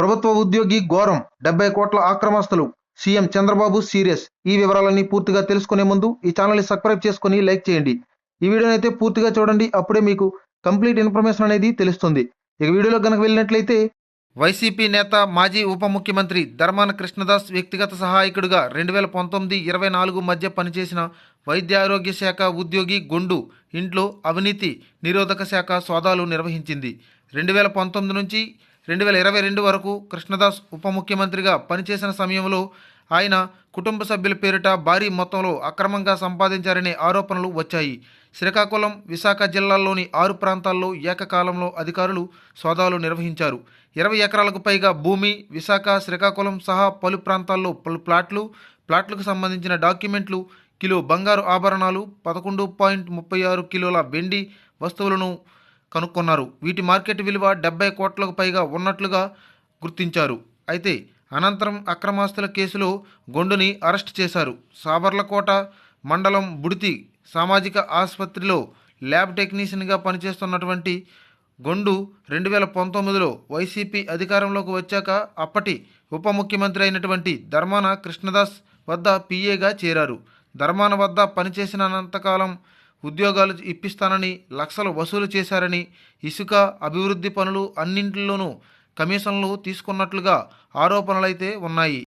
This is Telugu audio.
ప్రభుత్వ ఉద్యోగి ఘోరం. డెబ్బై కోట్ల ఆక్రమస్తులు. CM Chandrababu serious. ఈ వివరాలన్నీ పూర్తిగా తెలుసుకునే ముందు ఈ ఛానల్ని సబ్స్క్రైబ్ చేసుకుని లైక్ చేయండి. ఈ వీడియోని అయితే పూర్తిగా చూడండి. అప్పుడే మీకు కంప్లీట్ ఇన్ఫర్మేషన్ అనేది తెలుస్తుంది. ఇక వీడియోలో కనుక వెళ్ళినట్లయితే వైసీపీ నేత మాజీ ఉప ముఖ్యమంత్రి ధర్మాన కృష్ణదాస్ వ్యక్తిగత సహాయకుడిగా రెండు వేల పంతొమ్మిది ఇరవై నాలుగు మధ్య పనిచేసిన వైద్య ఆరోగ్య శాఖ ఉద్యోగి గొండు ఇంట్లో అవినీతి నిరోధక శాఖ సోదాలు నిర్వహించింది. రెండు వేల పంతొమ్మిది నుంచి రెండు వేల ఇరవై రెండు వరకు కృష్ణదాస్ ఉప ముఖ్యమంత్రిగా పనిచేసిన సమయంలో ఆయన కుటుంబ సభ్యుల పేరిట భారీ మొత్తంలో అక్రమంగా సంపాదించారనే ఆరోపణలు వచ్చాయి. శ్రీకాకుళం విశాఖ జిల్లాల్లోని ఆరు ప్రాంతాల్లో ఏకకాలంలో అధికారులు సోదాలు నిర్వహించారు. ఇరవై ఎకరాలకు పైగా భూమి విశాఖ శ్రీకాకుళం సహా పలు ప్రాంతాల్లో పలు ప్లాట్లు ప్లాట్లకు సంబంధించిన డాక్యుమెంట్లు కిలో బంగారు ఆభరణాలు పదకొండు పాయింట్ ముప్పై ఆరు కిలోల వెండి వస్తువులను కనుక్కున్నారు. వీటి మార్కెట్ విలువ డెబ్బై కోట్లకు పైగా ఉన్నట్లుగా గుర్తించారు. అయితే అనంతరం అక్రమాస్తుల కేసులో గొండుని అరెస్ట్ చేశారు. సావర్లకోట మండలం బుడితి సామాజిక ఆసుపత్రిలో ల్యాబ్ టెక్నీషియన్గా పనిచేస్తున్నటువంటి గొండు రెండు వేల పంతొమ్మిదిలో వైసీపీ అధికారంలోకి వచ్చాక అప్పటి ఉప ముఖ్యమంత్రి అయినటువంటి ధర్మాన కృష్ణదాస్ వద్ద పీఏగా చేరారు. ధర్మాన వద్ద పనిచేసినంతకాలం ఉద్యోగాలు ఇప్పిస్తానని లక్షలు వసూలు చేశారని ఇసుక అభివృద్ధి పనులు అన్నింటిలోనూ కమిషన్లు తీసుకున్నట్లుగా ఆరోపణలైతే ఉన్నాయి.